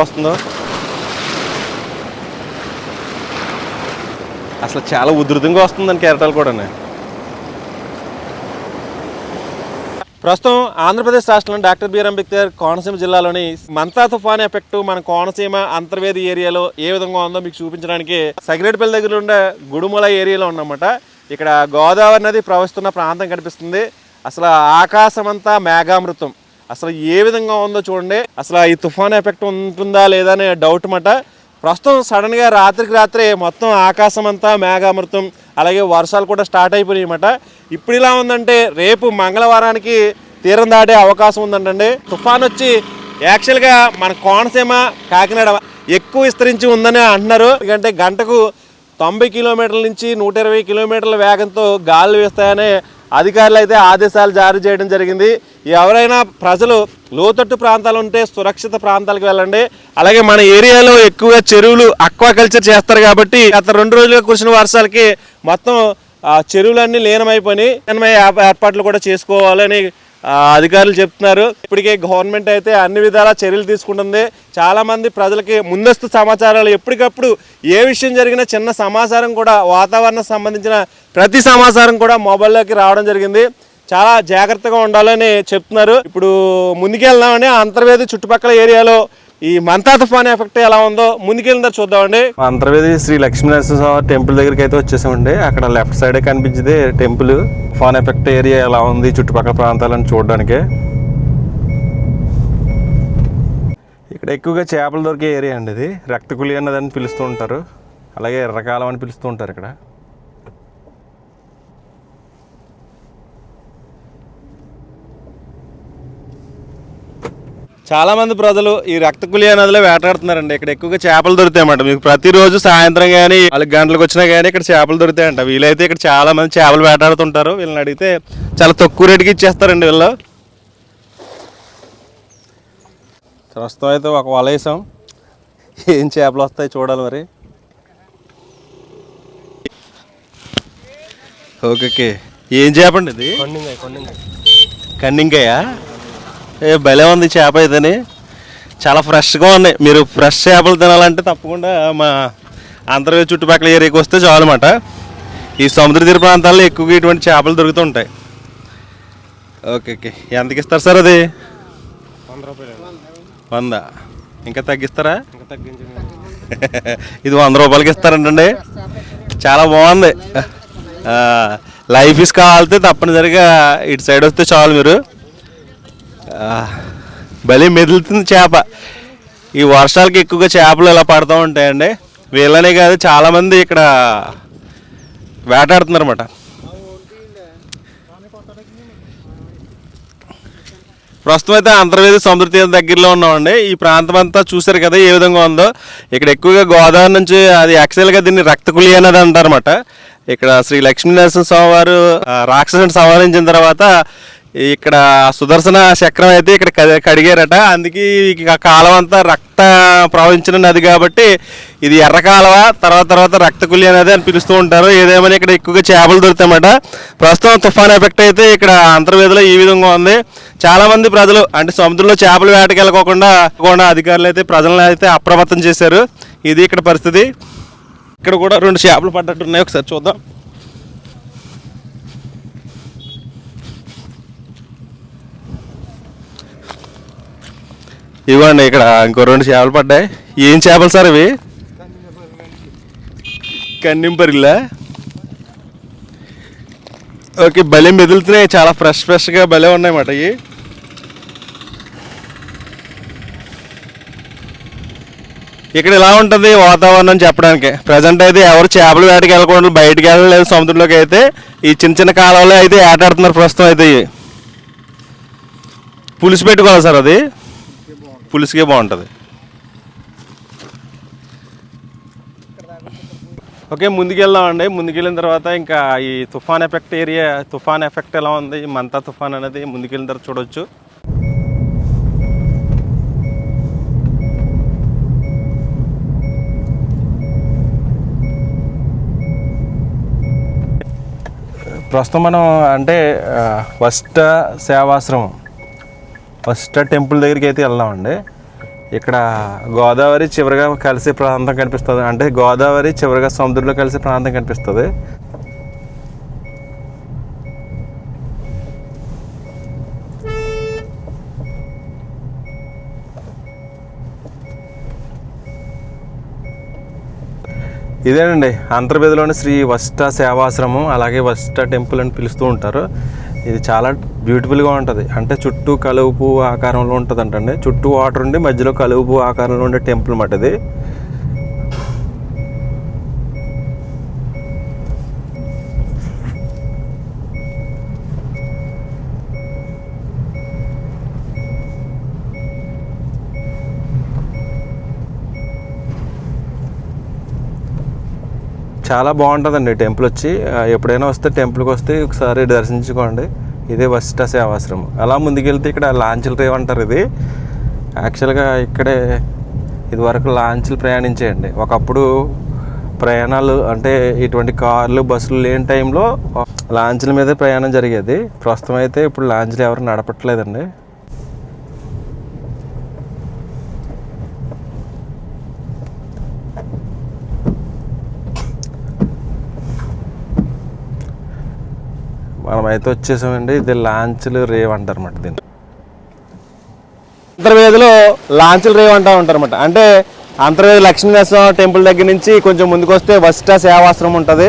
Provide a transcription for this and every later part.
వస్తుందో? అసలు చాలా ఉధృతంగా వస్తుందని కెరటాలు కూడా ప్రస్తుతం ఆంధ్రప్రదేశ్ రాష్ట్రంలో డాక్టర్ బిఆర్ అంబేద్కర్ కోనసీమ జిల్లాలోని మంతా తుఫాన్ ఎఫెక్ట్ మన కోనసీమ అంతర్వేది ఏరియాలో ఏ విధంగా ఉందో మీకు చూపించడానికి సగిరేటపల్లి దగ్గర ఉండే గుడుమల ఏరియాలో ఉన్నమాట ఇక్కడ గోదావరి నది ప్రవహిస్తున్న ప్రాంతం కనిపిస్తుంది. అసలు ఆకాశమంతా మేఘామృతం. అసలు ఏ విధంగా ఉందో చూడండి. అసలు ఈ తుఫాన్ ఎఫెక్ట్ ఉంటుందా లేదా అనే డౌట్ మాట. ప్రస్తుతం సడన్గా రాత్రికి రాత్రే మొత్తం ఆకాశం అంతా మేఘామృతం అలాగే వర్షాలు కూడా స్టార్ట్ అయిపోయినాయి ఇప్పుడు ఇలా ఉందంటే రేపు మంగళవారానికి తీరం దాటే అవకాశం ఉందంటండి. తుఫాన్ వచ్చి యాక్చువల్గా మన కోనసీమ కాకినాడ ఎక్కువ విస్తరించి ఉందని అంటున్నారు. ఎందుకంటే గంటకు తొంభై కిలోమీటర్ల నుంచి నూట ఇరవై కిలోమీటర్ల వేగంతో గాలి వేస్తాయనే అధికారులు అయితే ఆదేశాలు జారీ చేయడం జరిగింది. ఎవరైనా ప్రజలు లోతట్టు ప్రాంతాలు ఉంటే సురక్షిత ప్రాంతాలకు వెళ్ళండి. అలాగే మన ఏరియాలో ఎక్కువగా చెరువులు అక్వాకల్చర్ చేస్తారు కాబట్టి గత రెండు రోజులుగా కురిసిన వర్షాలకి మొత్తం చెరువులన్నీ లీనమైపోయి లీనమై ఏర్పాట్లు కూడా చేసుకోవాలని అధికారులు చెప్తున్నారు. ఇప్పటికే గవర్నమెంట్ అయితే అన్ని విధాల చర్యలు తీసుకుంటుంది. చాలామంది ప్రజలకి ముందస్తు సమాచారాలు ఎప్పటికప్పుడు ఏ విషయం జరిగినా చిన్న సమాచారం కూడా వాతావరణం సంబంధించిన ప్రతి సమాచారం కూడా మొబైల్లోకి రావడం జరిగింది. చాలా జాగ్రత్తగా ఉండాలని చెప్తున్నారు. ఇప్పుడు ముందుకెళ్దామని అంతర్వేది చుట్టుపక్కల ఏరియాలో ఈ మంతా తుఫాన్ ఎఫెక్ట్ ఎలా ఉందో ముందుకెళ్ళిందో చూద్దామండి. అంతర్వేది శ్రీ లక్ష్మీనరసింహ టెంపుల్ దగ్గరికి అయితే వచ్చేసామండి. అక్కడ లెఫ్ట్ సైడ్ కనిపించింది టెంపుల్. తుఫాన్ ఎఫెక్ట్ ఏరియా ఎలా ఉంది చుట్టుపక్కల ప్రాంతాలను చూడడానికి. ఇక్కడ ఎక్కువగా చేపలు దొరికే ఏరియా అండి ఇది. రక్తకులి అన్నదని పిలుస్తూ ఉంటారు. అలాగే ఎర్రకాలం అని పిలుస్తూ ఉంటారు ఇక్కడ. చాలా మంది ప్రజలు ఈ రక్తకులి నదిలో వేటాడుతున్నారండి. ఇక్కడ ఎక్కువగా చేపలు దొరుకుతాయన్నమాట. మీకు ప్రతిరోజు సాయంత్రం కానీ నాలుగు గంటలకు వచ్చినా కానీ ఇక్కడ చేపలు దొరుకుతాయంట. వీలైతే ఇక్కడ చాలా మంది చేపలు వేటాడుతుంటారు. వీళ్ళని అడిగితే చాలా తక్కువ రేటుకి ఇచ్చేస్తారండి వీళ్ళు. ప్రస్తుతం అయితే ఒక వల వేసాం ఏం చేపలు వస్తాయి చూడాలి మరి. Okay okay. ఏం చేప అండి ఇది కన్నింకాయ ఏ భలే ఉంది చేప ఇదని చాలా ఫ్రెష్గా ఉన్నాయి. మీరు ఫ్రెష్ చేపలు తినాలంటే తప్పకుండా మా ఆంధ్రప్రదేశ్ చుట్టుపక్కల ఏరియాకి వస్తే చాలన్నమాట ఈ సముద్ర తీర ప్రాంతాల్లో ఎక్కువగా ఇటువంటి చేపలు దొరుకుతుంటాయి. Okay okay. ఎంతకి ఇస్తారు సార్ అది? వంద. రూపాయలు వంద ఇంకా తగ్గిస్తారా? ఇంకా తగ్గించి ఇది వంద రూపాయలకి ఇస్తారంటండి. చాలా బాగుంది. లైఫ్ ఇస్ కావాలితే తప్పనిసరిగా ఇటు సైడ్ వస్తే చాలు మీరు. భలే మెదులుతుంది చేప. ఈ వర్షాలకి ఎక్కువగా చేపలు ఇలా పడుతూ ఉంటాయండి. వీళ్ళనే కాదు చాలామంది ఇక్కడ వేటాడుతున్నారు అన్నమాట ప్రస్తుతం అయితే అంతర్వేది సముద్ర తీరం దగ్గరలో ఉన్నామండి. ఈ ప్రాంతం అంతా చూసారు కదా ఏ విధంగా ఉందో. ఇక్కడ ఎక్కువగా గోదావరి నుంచి అది యాక్చువల్గా దీన్ని రక్తకులి అనేది అంటారన్నమాట. ఇక్కడ శ్రీ లక్ష్మీనరసింహ స్వామి వారు రాక్షసుని సంహరించిన తర్వాత ఇక్కడ సుదర్శన చక్రం అయితే ఇక్కడ కడిగారట. అందుకే కాలం అంతా రక్త ప్రవహించిన నది కాబట్టి ఇది ఎర్ర కాలువ తర్వాత తర్వాత రక్తకులి అనేది అని పిలుస్తూ ఉంటారు. ఏదేమైనా ఇక్కడ ఎక్కువగా చేపలు దొరుకుతాయన్నమాట. ప్రస్తుతం తుఫాన్ ఎఫెక్ట్ అయితే ఇక్కడ అంతర్వేదిలో ఈ విధంగా ఉంది. చాలామంది ప్రజలు అంటే సముద్రంలో చేపలు వేటకి వెళ్ళకోకుండా కూడా అధికారులు అయితే ప్రజలను అయితే అప్రమత్తం చేశారు. ఇది ఇక్కడ పరిస్థితి. ఇక్కడ కూడా రెండు చేపలు పడ్డట్టు ఉన్నాయి ఒకసారి చూద్దాం. ఇవ్వండి ఇక్కడ ఇంకో రెండు చేపలు పడ్డాయి. ఏం చేపలు సార్ ఇవి? కన్నింపరిలా ఓకే భలే మెదులుతున్నాయి. చాలా ఫ్రెష్ ఫ్రెష్గా భలే ఉన్నాయన్నమాట ఇవి. ఇక్కడ ఇలా ఉంటుంది వాతావరణం చెప్పడానికి? ప్రజెంట్ అయితే ఎవరు చేపలు వేటకి వెళ్ళకుండా బయటకు వెళ్ళలేదు సముద్రంలోకి అయితే ఈ చిన్న చిన్న కాలంలో అయితే ఏటాడుతున్నారు ప్రస్తుతం అయితే పులుసు పెట్టుకోవాలి సార్ అది? పులుసుకే బాగుంటుంది. ఓకే ముందుకెళ్దామండి. ముందుకెళ్ళిన తర్వాత ఇంకా ఈ తుఫాన్ ఎఫెక్ట్ ఏరియా తుఫాన్ ఎఫెక్ట్ ఎలా ఉంది? మంతా తుఫాన్ అనేది ముందుకెళ్ళిన తర్వాత చూడొచ్చు. ప్రస్తుతం మనం అంటే వస్ట సేవాశ్రమం ఫస్ట్ టెంపుల్ దగ్గరికి అయితే వెళ్దామండి. ఇక్కడ గోదావరి చివరిగా కలిసే ప్రాంతం కనిపిస్తుంది. అంటే గోదావరి చివరిగా సముద్రంలో కలిసే ప్రాంతం కనిపిస్తుంది. ఇదేనండి. అంతర్వేదిలోని శ్రీ వస్ట సేవాశ్రమం అలాగే వస్ట టెంపుల్ అని పిలుస్తూ ఉంటారు. ఇది చాలా బ్యూటిఫుల్గా ఉంటుంది. అంటే చుట్టూ కలుపు ఆకారంలో ఉంటుంది అంటండి చుట్టూ వాటర్ ఉండి మధ్యలో కలుపు ఆకారంలో ఉండే టెంపుల్ మాట ఇది. చాలా బాగుంటుందండి టెంపుల్ వచ్చి. ఎప్పుడైనా వస్తే టెంపుల్కి వస్తే ఒకసారి దర్శించుకోండి. ఇదే వశిష్ట సేవాశ్రమం. అలా ముందుకెళ్తే ఇక్కడ లాంచ్ల రేవ్ అంటారు ఇది? యాక్చువల్గా ఇక్కడే ఇదివరకు లాంచ్లు ప్రయాణించేయండి. ఒకప్పుడు ప్రయాణాలు అంటే ఇటువంటి కార్లు బస్సులు లేని టైంలో లాంచ్ల మీద ప్రయాణం జరిగేది. ప్రస్తుతం అయితే ఇప్పుడు లాంచ్లు ఎవరు నడపట్లేదండి. మనమైతే వచ్చేసామండి. ఇది లాంచ్లు రేవ్ అంటారు అన్నమాట దీన్ని. అంతర్వేదిలో లాంచ్లు రేవ్ అంటూ ఉంటారన్నమాట. అంటే అంతర్వేది లక్ష్మీనరసింహ టెంపుల్ దగ్గర నుంచి కొంచెం ముందుకు వస్తే వశిష్ట సేవాశ్రమం ఉంటుంది.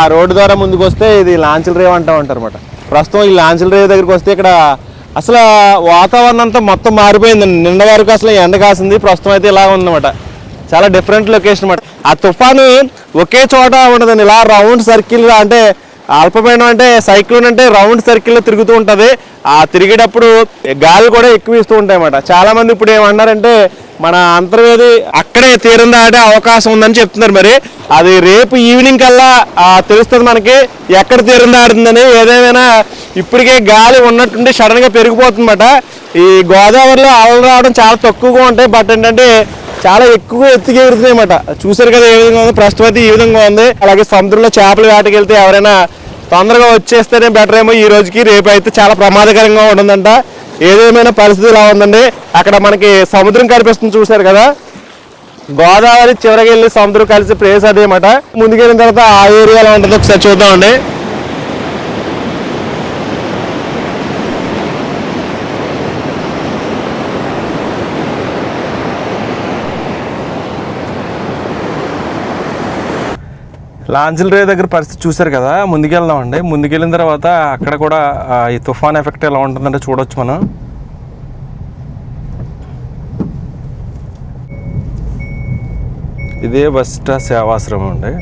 ఆ రోడ్డు ద్వారా ముందుకు వస్తే ఇది లాంచ్ల రేవ్ అంటూ ఉంటారు అనమాట ప్రస్తుతం ఈ లాంచ్ల రేవ్ దగ్గరికి వస్తే ఇక్కడ అసలు వాతావరణం అంతా మొత్తం మారిపోయిందండి. నిన్న వరకు అసలు ఎండ కాసింది. ప్రస్తుతం అయితే ఇలా ఉందన్నమాట. చాలా డిఫరెంట్ లొకేషన్ అనమాట ఆ తుఫాను ఒకే చోట ఉండదండి. ఇలా రౌండ్ సర్కిల్ అంటే అల్పమైన అంటే సైక్లోన్ అంటే రౌండ్ సర్కిల్లో తిరుగుతూ ఉంటుంది. ఆ తిరిగేటప్పుడు గాలి కూడా ఎక్కువ ఇస్తూ ఉంటాయన్నమాట చాలామంది ఇప్పుడు ఏమన్నారంటే మన అంతర్వేది అక్కడే తీరం దాటే అవకాశం ఉందని చెప్తున్నారు మరి. అది రేపు ఈవినింగ్ కల్లా తెలుస్తుంది మనకి ఎక్కడ తీరం దాడుతుందని ఏదేమైనా ఇప్పటికే గాలి ఉన్నట్టుండి సడన్గా పెరిగిపోతుందన్నమాట. ఈ గోదావరిలో అలలు రావడం చాలా తక్కువగా ఉంటాయి. బట్ ఏంటంటే చాలా ఎక్కువ ఎత్తుకి ఎగురుతున్నాయన్నమాట చూసారు కదా ఏ విధంగా ఉంది? ప్రస్తుతం ఈ విధంగా ఉంది. అలాగే సముద్రంలో చేపలు వేటకి వెళ్తే ఎవరైనా తొందరగా వచ్చేస్తేనే బెటర్ ఏమో ఈ రోజుకి. రేపు అయితే చాలా ప్రమాదకరంగా ఉంటుందంట. ఏదేమైనా పరిస్థితి ఇలా ఉందండి. అక్కడ మనకి సముద్రం కనిపిస్తుంది చూసారు కదా. గోదావరి చివరికి వెళ్ళి సముద్రం కలిసి ప్లేస్ అదేమాట ముందుకెళ్ళిన తర్వాత ఆ ఏరియాలో ఉంటుంది ఒకసారి చూద్దామండి. లాంఛల్ రే దగ్గర పరిస్థితి చూశారు కదా ముందుకెళ్దామండి. ముందుకెళ్ళిన తర్వాత అక్కడ కూడా ఈ తుఫాన్ ఎఫెక్ట్ ఎలా ఉంటుందంటే చూడొచ్చు మనం. ఇదే బస్ట సేవాశ్రమం అండి.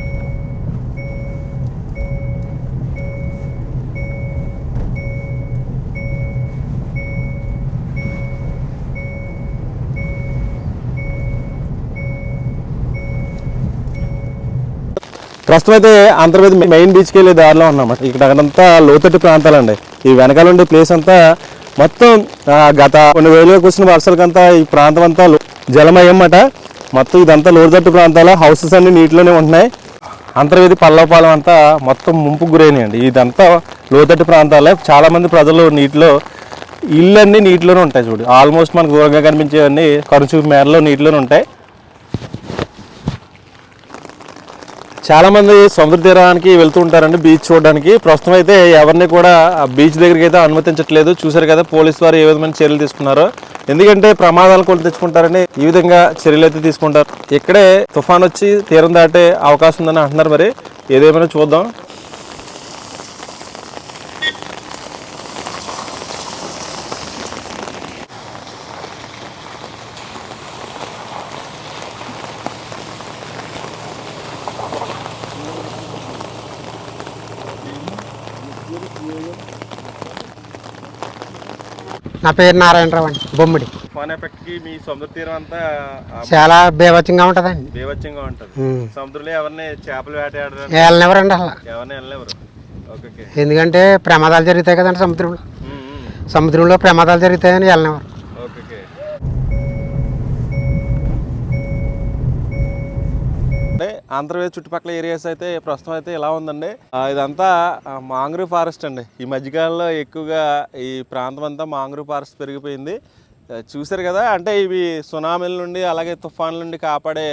ప్రస్తుతం అయితే అంతర్వేది మెయిన్ బీచ్కి వెళ్ళే దారిలో ఉన్నామాట ఇక్కడ అక్కడంతా లోతట్టు ప్రాంతాలండి. ఈ వెనకాల ఉండే ప్లేస్ అంతా మొత్తం గత కొన్ని వేలుగా కూర్చున్న వర్షాలకంతా ఈ ప్రాంతం అంతా జలమయ్యమాట మొత్తం ఇదంతా లోతట్టు ప్రాంతాల హౌసెస్ అన్ని నీటిలోనే ఉంటున్నాయి. అంతర్వేది పల్లవపాలెం అంతా మొత్తం ముంపు గురైనాయండి. ఇదంతా లోతట్టు ప్రాంతాలే. చాలామంది ప్రజలు నీటిలో ఇళ్ళన్నీ నీటిలోనే ఉంటాయి చూడు. ఆల్మోస్ట్ మనకు దూరంగా కనిపించేవన్నీ కరుచూపు మేరలో నీటిలోనే ఉంటాయి. చాలా మంది సముద్ర తీరానికి వెళ్తూ ఉంటారండి బీచ్ చూడడానికి. ప్రస్తుతం అయితే ఎవరిని కూడా ఆ బీచ్ దగ్గరికి అయితే అనుమతించట్లేదు. చూశారు కదా పోలీస్ వారు ఏ విధమైన చర్యలు తీసుకున్నారో. ఎందుకంటే ప్రమాదాలు కొని తెచ్చుకుంటారని ఈ విధంగా చర్యలు అయితే తీసుకుంటారు. ఇక్కడే తుఫాన్ వచ్చి తీరం దాటే అవకాశం ఉందని అంటున్నారు మరి. ఏదేమైనా చూద్దాం. నా పేరు నారాయణరావు అండి బొమ్మిడి. ఎఫెక్ట్కి మీ సముద్ర తీరం అంతా చాలా బీభత్సంగా ఉంటుందండి. బేవచ్చంగా ఉంటుంది. సముద్రంలో ఎవరిని చేపలు వేటాడడానికి వెళ్ళనివ్వరండి అసలు. ఎవరిని వెళ్ళలేవరు ఓకే ఎందుకంటే ప్రమాదాలు జరుగుతాయి కదండి సముద్రంలో. సముద్రంలో ప్రమాదాలు జరుగుతాయని వెళ్ళనివ్వరు ఆంధ్రప్రదేశ్ చుట్టుపక్కల ఏరియాస్ అయితే ప్రస్తుతం అయితే ఇలా ఉందండి. ఇదంతా మాంగ్రూవ్ ఫారెస్ట్ అండి. ఈ మధ్యకాలంలో ఎక్కువగా ఈ ప్రాంతం అంతా మాంగ్రూవ్ ఫారెస్ట్ పెరిగిపోయింది. చూశారు కదా అంటే ఇవి సునామీల నుండి అలాగే తుఫాన్ల నుండి కాపాడే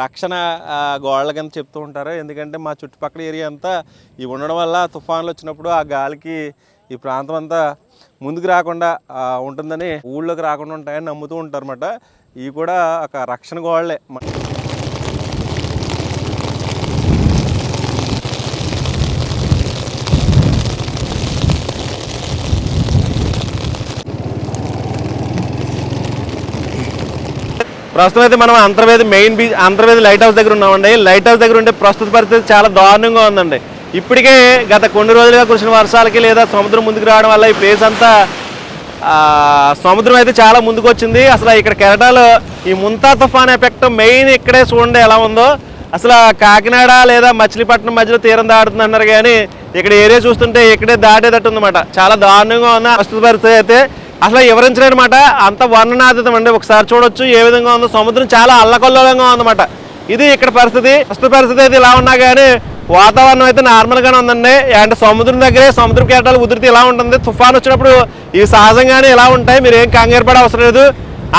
రక్షణ గోడల కింద చెప్తూ ఉంటారు. ఎందుకంటే మా చుట్టుపక్కల ఏరియా అంతా ఇవి ఉండడం వల్ల తుఫాన్లు వచ్చినప్పుడు ఆ గాలికి ఈ ప్రాంతం అంతా ముందుకు రాకుండా ఉంటుందని ఊళ్ళోకి రాకుండా ఉంటాయని నమ్ముతూ ఉంటారు అన్నమాట ఇవి కూడా ఒక రక్షణ గోడలే. ప్రస్తుతం అయితే మనం Antarvedi main beach Antarvedi light house దగ్గర ఉన్నామండి. లైట్ హౌస్ దగ్గర ఉంటే ప్రస్తుత పరిస్థితి చాలా దారుణంగా ఉందండి. ఇప్పటికే గత కొన్ని రోజులుగా కురిసిన వర్షాలకి లేదా సముద్రం ముందుకు రావడం వల్ల ఈ ప్లేస్ అంతా సముద్రం అయితే చాలా ముందుకు వచ్చింది అసలు ఇక్కడ కెరటాలు ఈ ముంతా తుఫాన్ ఎఫెక్ట్ మెయిన్ ఇక్కడే చూడండి ఎలా ఉందో. అసలు కాకినాడ లేదా మచిలీపట్నం మధ్యలో తీరం దాడుతుంది అన్నారు కానీ ఇక్కడ ఏరియా చూస్తుంటే ఇక్కడే దాటేటట్టు ఉందన్నమాట. చాలా దారుణంగా ఉంది ప్రస్తుత పరిస్థితి అయితే. అసలు వివరించలేనమాట. అంత వర్ణనాతీతం అండి. ఒకసారి చూడొచ్చు ఏ విధంగా ఉందో. సముద్రం చాలా అల్లకల్లోలంగా ఉందన్నమాట. ఇది ఇక్కడ పరిస్థితి. ప్రస్తుత పరిస్థితి అయితే ఇలా ఉన్నా కానీ వాతావరణం అయితే నార్మల్గానే ఉందండి. అంటే సముద్రం దగ్గరే సముద్ర కేటాలు ఉదిరితే ఇలా ఉంటుంది. తుఫాన్ వచ్చినప్పుడు ఇవి సహజంగానే ఇలా ఉంటాయి. మీరు ఏం కంగారు పడే అవసరం లేదు.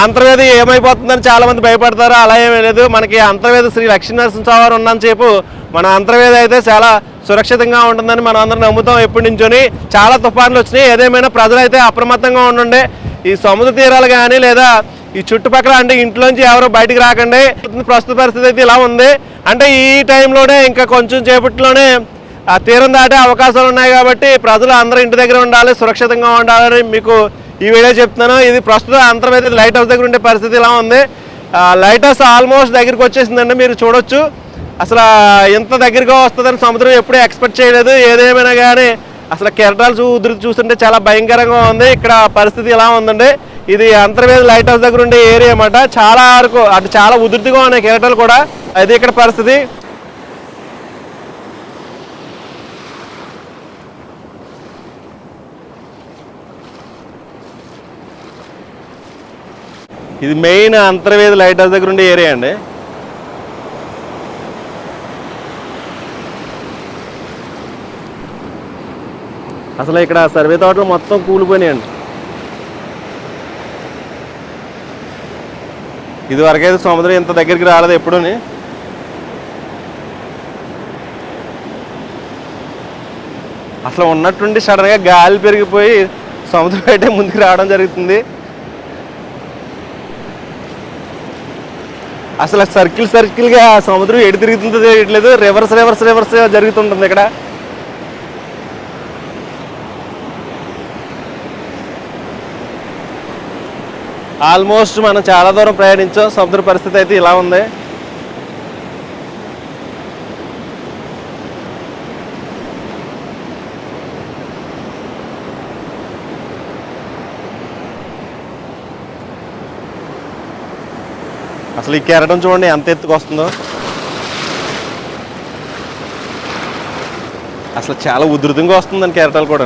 అంతర్వేది ఏమైపోతుందని చాలా మంది భయపడతారు. అలా ఏమీ లేదు. మనకి అంతర్వేది శ్రీ లక్ష్మీ నరసింహస్వామి ఉన్నంత సేపు మన అంతర్వేది అయితే చాలా సురక్షితంగా ఉంటుందని మనం అందరం నమ్ముతాం. ఎప్పటి నుంచోని చాలా తుఫాన్లు వచ్చినాయి. ఏదేమైనా ప్రజలైతే అప్రమత్తంగా ఉండండి. ఈ సముద్ర తీరాలు కానీ లేదా ఈ చుట్టుపక్కల అంటే ఇంట్లోంచి ఎవరు బయటికి రాకండి. ప్రస్తుత పరిస్థితి అయితే ఇలా ఉంది. అంటే ఈ టైంలోనే ఇంకా కొంచెం చేపట్లోనే ఆ తీరం దాటే అవకాశాలు ఉన్నాయి కాబట్టి ప్రజలు అందరూ ఇంటి దగ్గర ఉండాలి సురక్షితంగా ఉండాలని మీకు ఈ వీడియో చెప్తున్నాను. ఇది ప్రస్తుతం అంతర్వేది లైట్ హౌస్ దగ్గర ఉండే పరిస్థితి ఇలా ఉంది. ఆ, లైట్ హౌస్ ఆల్మోస్ట్ దగ్గరికి వచ్చేసిందండి. మీరు చూడొచ్చు. అసలు ఎంత దగ్గరగా వస్తుందని సముద్రం ఎప్పుడూ ఎక్స్పెక్ట్ చేయలేదు. ఏదేమైనా కానీ అసలు కెరటాలు చూ ఉధృతి చూస్తుంటే చాలా భయంకరంగా ఉంది. ఇక్కడ పరిస్థితి ఎలా ఉందండి? ఇది అంతర్వేది లైట్ హౌస్ దగ్గర ఉండే ఏరియా అన్నమాట. చాలా వరకు అటు చాలా ఉధృతిగా ఉన్నాయి కెరటాలు కూడా. అది ఇక్కడ పరిస్థితి. ఇది మెయిన్ అంతర్వేది లైట్ హౌస్ దగ్గర ఉండే ఏరియా అండి. అసలు ఇక్కడ సర్వే తోటలు మొత్తం కూలిపోయినాయండి. ఇదివరకైతే సముద్రం ఇంత దగ్గరికి రాలేదు ఎప్పుడూని. అసలు ఉన్నట్టుండి సడన్గా గాలి పెరిగిపోయి సముద్రం అయితే ముందుకు రావడం జరుగుతుంది. అసలు సర్కిల్ సర్కిల్గా సముద్రం ఎటు తిరుగుతుందో తెలియట్లేదు. రివర్స్ రివర్స్ రివర్స్ జరుగుతుంటుంది ఇక్కడ. ఆల్మోస్ట్ మనం చాలా దూరం ప్రయాణించాం. సముద్ర పరిస్థితి అయితే ఇలా ఉంది. అసలు ఈ కెరటం చూడండి ఎంత ఎత్తుకు వస్తుందో. అసలు చాలా ఉధృతంగా వస్తుందని కెరటాలు కూడా